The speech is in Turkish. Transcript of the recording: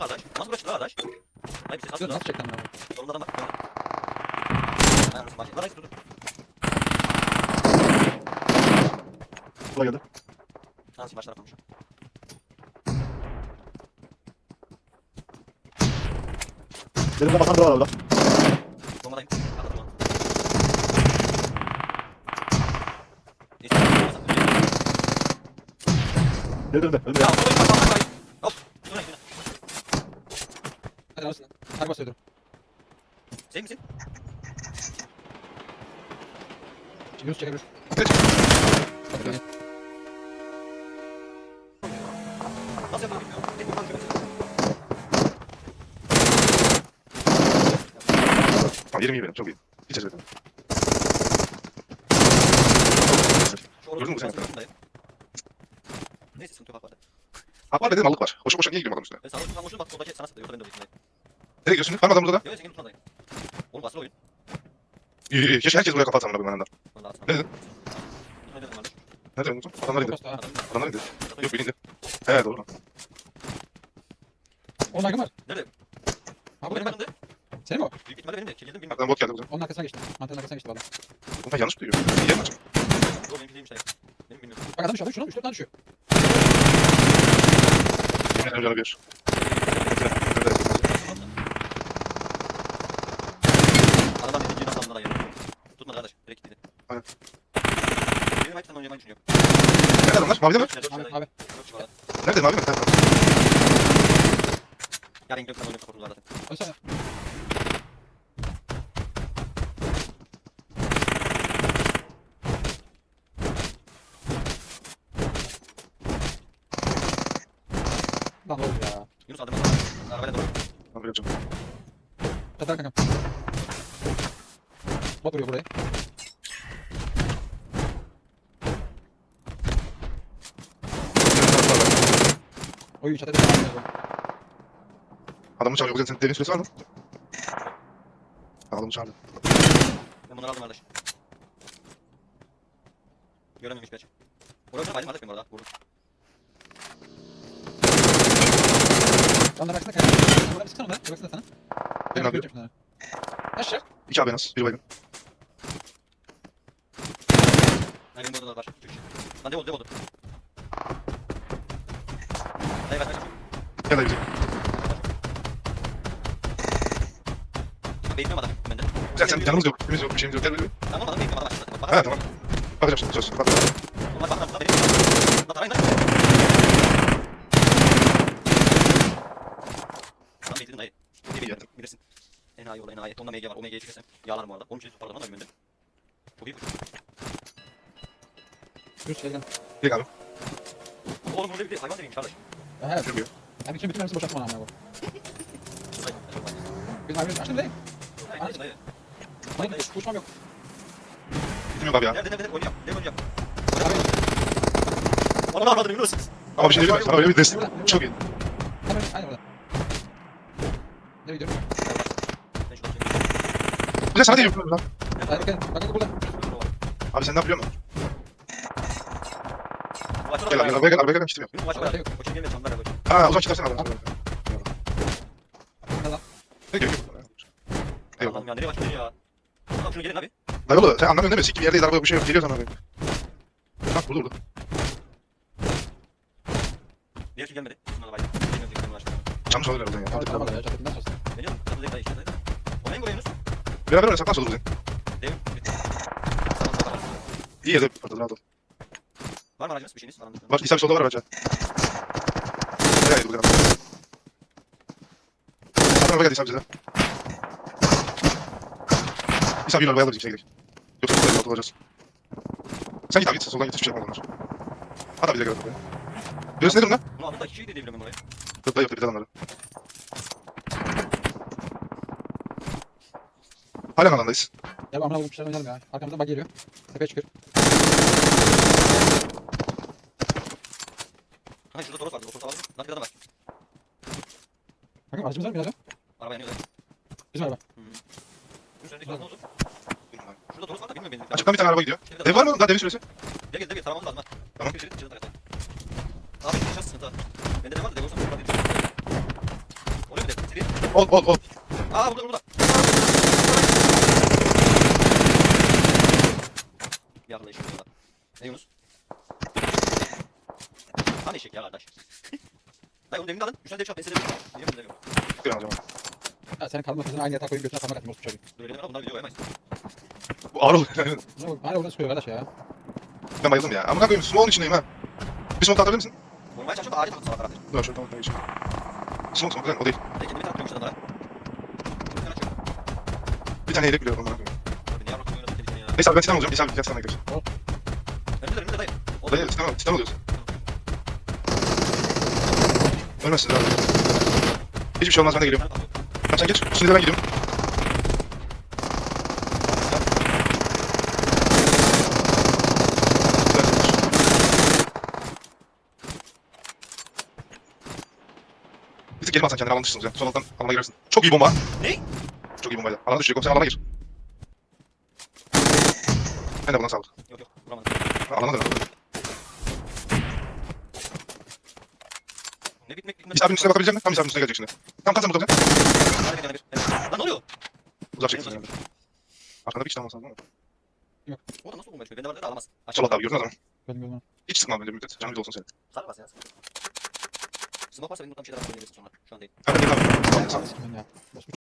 la kardeş. Nasıl uğraştın la kardeş? Hayır bir ses Dur aslında. nasıl çektim ya? Solunda adam var. Ayağını bahçe. Lan hayır dur dur. Kolay geldi. Nasıl başlar konuşuyor. Benim de bakan da var orada. Bombadayım. Atladım onu. Neyse, olmazsa öleceğim. Geri dönme. Önde. Ya, olayım, bak, bak, bak. Hadi alırsın. Hadi basıyorum. Sen misin? Yunus çekebilir. Geç. Hadi gel. Nasıl yapılır bilmiyorum. Tek bir konuşuyor. Tamam yerim iyi benim. Çok iyi. Hiç acele etme. Şu orada Gördün mü sen? durmasın, durmasın. Neyse sıkıntı yok hak vardı. Hak var dedim mallık var. Boşa boşa niye gidiyorum adamın üstüne? Ben sana uçursan uçurum bak soldaki sana sıktı. Yoksa ben de öyleyim. Nereye gidiyorsun? Var mı adamımızda da? Yok senin tutmadayım. Oğlum asıl oyun. İyi iyi. Keşke herkes buraya kafa lan benden. Vallahi. Ne dedin? Ne dedim kardeş? Nerede unuttum? Adamlar indi. Posta. Adam- Adamlar indi. Adam- Yok beni indi. He doğru. Onun hakkın var. Nerede? Ha Bu benim bu önümde. Senin mi o? Büyük ihtimalle benim de. Çekildim bilmiyorum. Arkadan bot geldi bize. Onun arkasına geçti. Mantanın arkasına geçti valla. Oğlum ben yanlış duyuyorum. İyi mi? Yok benimki değilmiş dayı. Benim bilmiyorum. Bak adam düşüyor. Şuna 3-4 tane düşüyor. Yemin ederim canı bir. Aradan bir nasıl aldılar dayı. Tutmadı kardeş. Direkt gitti. Aynen. Benim hepsinden oynamayı düşünüyorum. Nerede adamlar? Mavide mi? Dört kişiler, dört Abi kişiler abi. dayı. Dört kişi var. Nerede mavi mi? Ha, tamam. Ya renk gökten oynuyor korkular zaten. Ölsene. Lan oğlum ya. Yunus aldım. Arabayla doğru. Tamam yapacağım. Çatar kankam. Bot vuruyor buraya. Oy çatar devam ediyor. Adamı çağırıyor. Güzel senin derin süresi var mı? Adamı çağırdı. Ben bunları aldım kardeş. Göremiyormuş belki. Buraya uçak baydım kardeş benim orada. Vurdum. Onlara baksana kanka. Onlara bir sıksana onlara. Bir baksana sana. Ben abi. Aşağı. İki abi az. Bir baygın. Benim orada da var. Lan dev oldu dev oldu. Bekliyorum adam bende. Güzel sen canımız yok. Temiz yok. Bir şeyimiz yok. Gel böyle. Tamam adam bekliyorum adam başladı. Bak, Ha tamam. Bakacağım şimdi. Söz. Bak. Onlar bakın lan benim. Lan tarayın lan. Lan bitirdin dayı. Ne bilirsin, bilirsin. Enayi ol enayi. Onda MG var. O MG'yi çıkarsam yağlarım bu arada. Onun için toparladım lan önümde. Çok iyi. Yunus gel gel. Gel abi. Oğlum burada bir de hayvan seveyim kardeş. Ha evet. Görmüyor. Yani bütün bütün mermisi boşaltma bana amına koy. Dayı, dayı, dayı. Biz abi açtın değil. Dayı, dayı, dayı. Hayır uçmam yok. Bilmiyorum abi ya. Nerede nerede oynayacağım. Ne oynayacağım? Abi Bana bakmadın Yunus. Ama bir şey diyeyim mi? Sana öyle bir destek. Çok iyi. hemen aynı orada. Nereye gidiyorum? Çekeyim. Güzel sana yapıyorum lan. Hayır bakın. Bakın burada. Abi sen ne yapıyorsun? Bu açı Gel abi. oraya. Arabaya gel. Arabaya gel. İstemiyorum. Yunus bu açı oraya. O çekeyim ben sandalye koy. Ha uzak çıkarsana abi. Ne lan? Ne gerek yok. Eyvallah. Allah'ım ya nereye başlıyor ya? Tamam şunu gelin abi. Dayı oğlu sen anlamıyorsun değil mi? Bir yerdeyiz araba bir şey yok. Geliyor sana abi. Bak burada burada. Diğer kim gelmedi? Şunlara baydım. Gelmiyor, gelmiyor, başlıyor. Çam çalıyor oradan ya. Abi tamam ya. Çatırından çalışsın. Geliyor mu? Çatı değil dayı işte. Oynayın buraya Yunus. Beraber öyle saklan solda bize. Devim. Bitti. Tamam, tamam. İyi yerde patladı rahat ol. Var mı aracınız bir şeyiniz? Var İsa bir solda var bence. Nereye gidiyor bu kadar? Adam araba geldi İsa bize de. İsa bir arabaya alır kimseye gidelim. Yoksa burada yolda olacağız. Sen git abi git. Soldan git hiçbir şey yapmaz onlar. Hadi bize gel arabaya. Burası ne durumda? Bunu da iki kişi de diyebilirim buraya. Yok da yok da bir adamları. Halen alandayız. Gel amına koyayım şeyler oynayalım ya. Arkamızdan bak geliyor. Tepeye çıkıyor. Ha şurada Toros vardı. O Toros'u alalım. Lan bir adam var. Bakın aracımız var mı biraz Araba yanıyor dayı. Bizim araba. Yunus önündeki ne oldu? Şurada Toros var da bilmiyorum benim. Açıktan bir tane araba gidiyor. Ev var mı? Daha demin süresi. Gel gel gel. Taramamız lazım ha. Tamam. Bir biri çıldı takatayım. Abi bir şans sıkıntı ha. Bende de var da dev olsam. Ol ol ol. Aa burada burada. Yarla eşek yarla. Ne Yunus? Hani eşek ya kardeş. Dayı onu demin de alın. Üstüne dev şap ben size dedim. Biliyor musun demiyorum. Bir alacağım. Ya senin kalma kızını aynı yatağa koyup götüne atayım. Olsun çocuğum. Dur öyle deme bunlar video koyamayız. Ağır? Hala oradan sıkıyor arkadaş ya. ben bayıldım ya. Ama koyayım smoke'un içindeyim ha. Bir smoke atabilir misin? Koymaya çalışıyorum da takıp salak karakter. Dur şöyle tamam. geçeyim. Smoke smoke lan o değil. Ben kendimi takıyorum adamlara. Bir tane açıyorum. Bir tane yedek biliyorum. Abi niye Avrupa'yı oynadık dedik ya. Neyse abi ben Titan olacağım. İsa abi Titan'a gidiyoruz. Önümde önümde dayı. O Dayı Titan, Titan oluyorsun. Ölmezsin abi. Hiçbir şey olmaz ben de geliyorum. Tamam sen geç. Şimdi de ben gidiyorum. Bir tık geri atsan kendini alan dışısınız ya. Son alttan alana girersin. Çok iyi bomba. Ne? Çok iyi bombaydı. Alana düşecek. Sen alana gir. Ben de buna sağlık. Yok yok vuramadım. Alana dön. Ne bitmek bitmek. İsa abinin üstüne bakabilecek misin? Tam İsa abinin üstüne gelecek şimdi. Tam Hadi bir bir. Evet. Lan ne oluyor? Uzak çekilsin. yani. Arkanda bir kişi alması lazım ama. O da nasıl bomba çıkıyor? Bende vardı da alamaz. Sol at abi gördün adamı. Benim yoluma. Hiç sıkma bence müddet. Canım bir olsun senin. Sarı bas ya. Smoke varsa benim buradan bir şeyler atabilirsin sonra. Şu an değil. Hemen gel